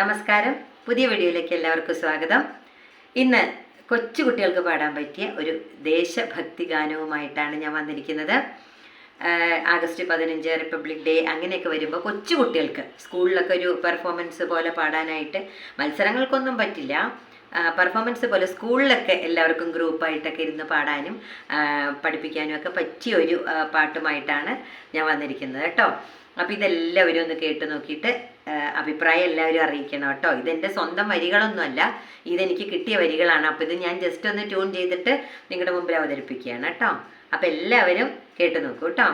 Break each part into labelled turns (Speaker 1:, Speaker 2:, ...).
Speaker 1: നമസ്കാരം. പുതിയ വീഡിയോയിലേക്ക് എല്ലാവർക്കും സ്വാഗതം. ഇന്ന് കൊച്ചു കുട്ടികൾക്ക് പാടാൻ പറ്റിയ ഒരു ദേശഭക്തി ഗാനവുമായിട്ടാണ് ഞാൻ വന്നിരിക്കുന്നത്. ആഗസ്റ്റ് പതിനഞ്ച് റിപ്പബ്ലിക് ഡേ അങ്ങനെയൊക്കെ വരുമ്പോൾ കൊച്ചു കുട്ടികൾക്ക് സ്കൂളിലൊക്കെ ഒരു പെർഫോമൻസ് പോലെ പാടാനായിട്ട് മത്സരങ്ങൾക്കൊന്നും പറ്റില്ല. പെർഫോമൻസ് പോലെ സ്കൂളിലൊക്കെ എല്ലാവർക്കും ഗ്രൂപ്പായിട്ടൊക്കെ ഇരുന്ന് പാടാനും പഠിപ്പിക്കാനും ഒക്കെ പറ്റിയ ഒരു പാട്ടുമായിട്ടാണ് ഞാൻ വന്നിരിക്കുന്നത് കേട്ടോ. അപ്പോൾ ഇതെല്ലാവരും ഒന്ന് കേട്ട് നോക്കിയിട്ട് അഭിപ്രായം എല്ലാവരും അറിയിക്കണം കേട്ടോ. ഇതെന്റെ സ്വന്തം വരികളൊന്നുമല്ല. ഇതെനിക്ക് കിട്ടിയ വരികളാണ്. അപ്പോൾ ഇത് ഞാൻ ജസ്റ്റ് ഒന്ന് ട്യൂൺ ചെയ്തിട്ട് നിങ്ങളുടെ മുമ്പിൽ അവതരിപ്പിക്കുകയാണ് കേട്ടോ. അപ്പോൾ എല്ലാവരും കേട്ടു നോക്കൂ കേട്ടോ.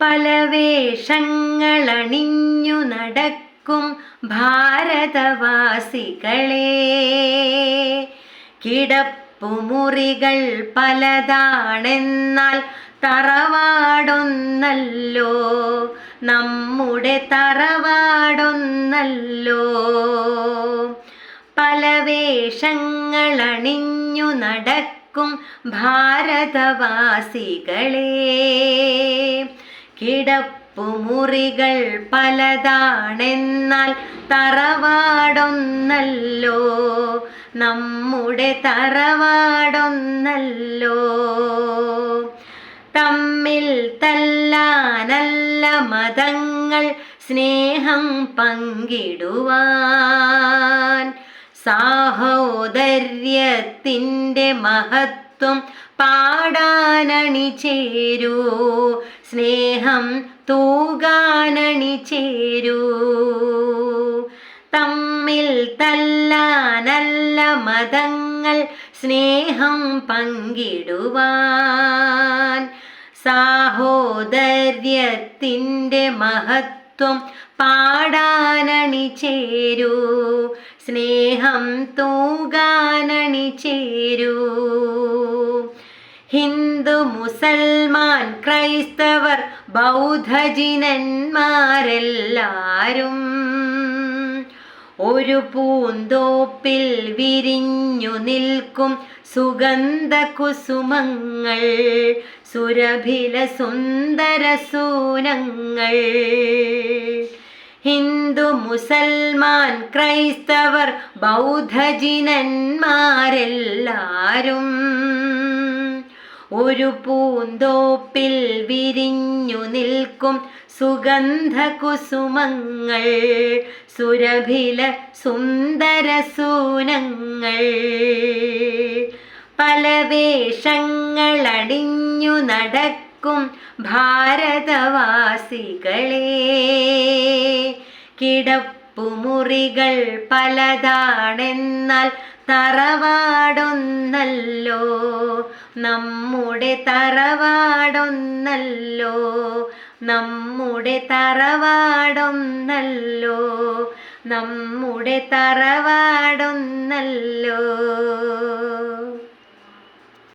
Speaker 1: പല വേഷങ്ങളണിഞ്ഞു നടക്കും ഭാരതവാസികളെ. കിടപ്പുമുറികൾ പലതാണെന്നാൽ തറവാടൊന്നല്ലോ നമ്മുടെ തറവാടൊന്നല്ലോ. പല വേഷങ്ങളണിഞ്ഞു നടക്കും ഭാരതവാസികളെ. കിടപ്പുമുറികൾ പലതാണെന്നാൽ തറവാടൊന്നല്ലോ നമ്മുടെ തറവാടൊന്നല്ലോ. തമ്മിൽ തല്ലാനല്ല മതങ്ങൾ സ്നേഹം പങ്കിടുവാൻ. സാഹോദര്യത്തിന്റെ മഹത്വം പാടാനണി ചേരൂ. സ്നേഹം തൂകാനണി ചേരൂ. തമ്മിൽ തല്ലാനല്ല മതങ്ങൾ സ്നേഹം പങ്കിടുവാൻ. സാഹോദര്യത്തിന്റെ മഹത്വം പാടാനണി ചേരൂ. സ്നേഹം തൂകാനണി ചേരൂ. ഹിന്ദു മുസൽമാൻ ക്രൈസ്തവർ ബൗദ്ധജിനന്മാരെല്ലാരും ഒരു പൂന്തോപ്പിൽ വിരിഞ്ഞു നിൽക്കും സുഗന്ധ കുസുമങ്ങൾ സുരഭില സുന്ദര സൂനങ്ങൾ ഹിന്ദു മുസൽമാൻ ക്രൈസ്തവർ ബൗദ്ധജിനന്മാരെല്ലാരും ഒരു പൂന്തോപ്പിൽ വിരിഞ്ഞു നിൽക്കും സുഗന്ധ കുസുമങ്ങൾ സുരഭില സുന്ദര സൂനങ്ങൾ. പല വേഷങ്ങളടിഞ്ഞു നടക്കും ഭാരതവാസികളെ. കിടപ്പുമുറികൾ പലതാണെന്നാൽ തറവാടൊന്നല്ലോ നമ്മുടെ തറവാടൊന്നല്ലോ നമ്മുടെ തറവാടൊന്നല്ലോ നമ്മുടെ തറവാടൊന്നല്ലോ.